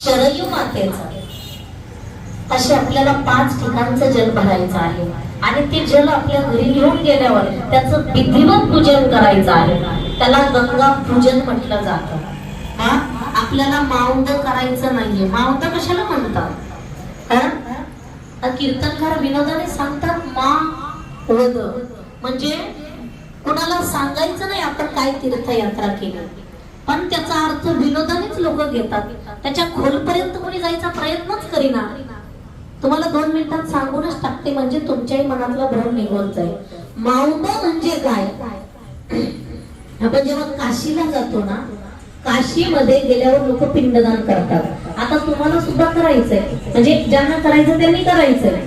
शरयू मातेचा. असे आपल्याला पाच ठिकाणचं जल भरायचं आहे. आणि ते जल आपल्या घरी घेऊन गेल्यावर त्याचं विधिवत पूजन करायचं आहे. त्याला गंगा पूजन म्हटलं जात. हा? आपल्याला माऊंद करायचं नाहीये. माऊंद कशाला म्हणतात? कीर्तनकार विनोदाने सांगतात मा वद. म्हणजे कुणाला सांगायचं नाही आपण काय तीर्थयात्रा केली? पण त्याचा अर्थ विनोदानेच लोक घेतात. त्याच्या खोलपर्यंत कोणी जायचा प्रयत्नच करीना. तुम्हाला दोन मिनिटात सांगूनच टाकते म्हणजे तुमच्याही मनातला भ्रम निघून जाईल. माऊंद म्हणजे काय? आपण जेव्हा काशीला जातो ना काशीमध्ये गेल्यावर लोक पिंडदान करतात. आता तुम्हाला सुद्धा करायचंय. म्हणजे ज्यांना करायचं त्यांनी करायचंय.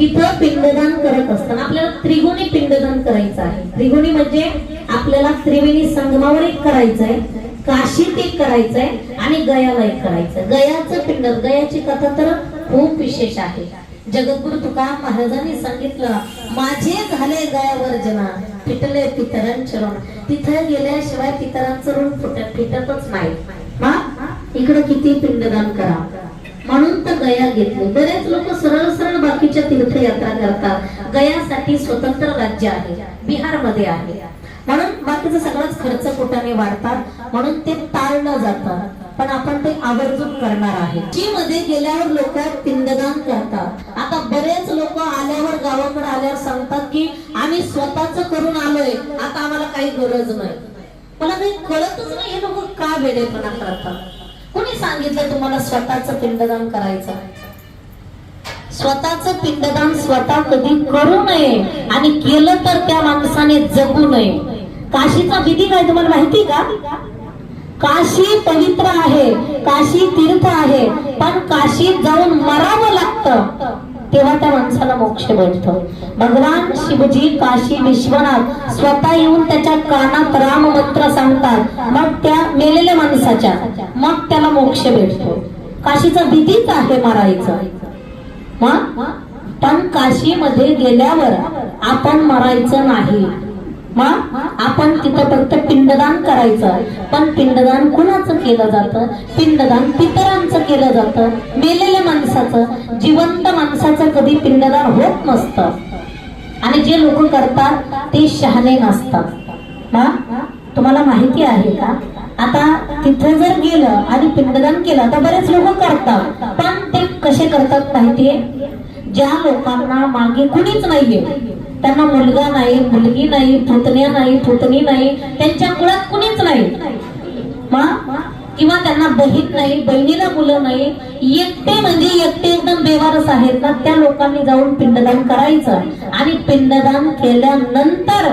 तिथं पिंडदान करत असताना आपल्याला त्रिगुणी पिंडदान करायचं आहे. त्रिगुणी म्हणजे आपल्याला त्रिवेणी संगमावर एक करायचंय काशीत एक करायचंय आणि गयाला एक करायचंय गयाचं पिंड गयाची कथा तर खूप विशेष आहे. जगद्गुरु तुकाराम महाराजांनी सांगितलं माझे झाले गयावर जना फिटले पितरांचरण तिथे गेल्याशिवाय पितरांचं ऋण फुटत फिटतच नाही. हा इकडे किती पिंडदान करा. म्हणून तर गया घेतली. बरेच लोक सरळ सरळ बाकीच्या तीर्थयात्रा करतात. गयासाठी स्वतंत्र राज्य आहे. बिहारमध्ये आहे. म्हणून बाकीचा सगळाच खर्च कुठाने वाढतात. म्हणून ते टाळलं जातं. पण आपण ते आवर्जून करणार आहे. जी मध्ये गेल्यावर लोक पिंडदान करतात. आता बरेच लोक आल्यावर गावाकडे आल्यावर सांगतात की आम्ही स्वतःच करून आलोय. आता आम्हाला काही गरज नाही. मला काही कळतच नाही. हे लोक का वेडेपणा करतात? कुणी सांगितलं तुम्हाला स्वतःच पिंडदान करायचं? स्वतःच पिंडदान स्वतः कधी करू नये आणि केलं तर त्या माणसाने जगू नये. काशीचा विधी काय तुम्हाला माहिती का? काशी पवित्र आहे काशी तीर्थ आहे पण काशीत जाऊन मरावं लागतं. तेव्हा त्या माणसाला मोक्ष भेटतो भगवान शिवजी काशी विश्वनाथ स्वतः येऊन त्याच्या कानात राम मंत्र सांगतात. मग त्या मेलेल्या माणसाच्या मग त्याला मोक्ष भेटतो काशीचा विधीच आहे मारायचं. मग? पण काशीमध्ये गेल्यावर आपण मरायचं नाही. मग आपण तिथं फक्त पिंडदान करायचं. पण पिंडदान कुणाचं केलं जातं? पिंडदान पितरांचं केलं जातं. मेलेल्या माणसाचं जिवंत माणसाचं कधी पिंडदान होत नसतं. आणि जे लोक करतात ते शहाणे नसतात. मग तुम्हाला माहिती आहे का? आता तिथे जर गेलं आणि पिंडदान केलं तर बरेच लोक करतात. पण ते कसे करतात माहितीये? ज्या लोकांना मागे कुणीच नाहीये. त्यांना मुलगा नाही मुलगी नाही पुतण्या नाही पुतणी नाही त्यांच्या मुळात कुणीच नाही. किंवा त्यांना बहीण नाही बहिणीला मुलं नाही एकटे म्हणजे एकटे एकदम बेवारस आहेत ना त्या लोकांनी जाऊन पिंडदान करायचं. आणि पिंडदान केल्यानंतर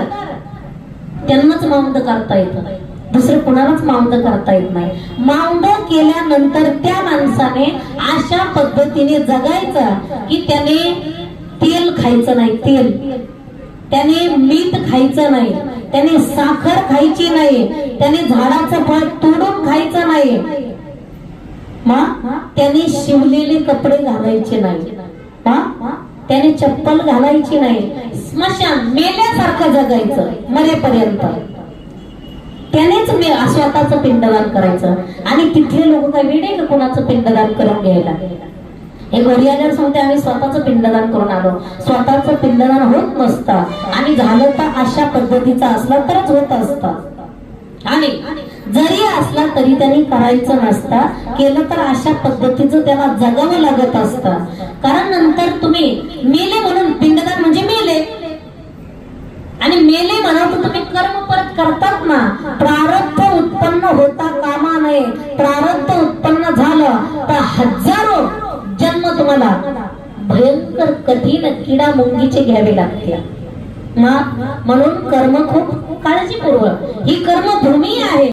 त्यांनाच माउंद करता येतं. दुसरं कुणालाच माउंद करता येत नाही. माउंद केल्यानंतर त्या माणसाने अशा पद्धतीने जगायचं की त्याने तेल खायचं नाही तेल. त्याने मीठ खायचं नाही. त्याने साखर खायची नाही. त्याने झाडाचं फळ तोडून खायचं नाही. त्याने शिवलेले कपडे घालायचे नाही. मग त्याने चप्पल घालायची नाही. स्मशान मेल्यासारखं जगायचं मरेपर्यंत. त्यानेच मी स्वतःच पिंडदान करायचं. आणि तिथले लोक काय वेळे का कोणाचं पिंडदान करून घ्यायला? हे घरी आल्यावर सांगते आम्ही स्वतःच पिंडदान करून आलो. स्वतःच पिंडदान होत नसतं. आणि झालं तर अशा पद्धतीचा असलं तरच होत असत. आणि जरी असला तरी त्यांनी करायचं नसतं केलं तर अशा पद्धतीचं त्याला जगावं लागत असतं. कारण नंतर तुम्ही मेले म्हणून पिंडदान म्हणजे मेले. आणि मेले म्हणा तुम्ही कर्म परत करतात ना. प्रारब्ध उत्पन्न होता कामा नये. प्रारब्ध उत्पन्न झालं तर हजार भयंकर कठीण किडा मुंगीचे घ्यावे लागते. म्हणून कर्म खूप काळजीपूर्वक ही कर्मभूमी आहे.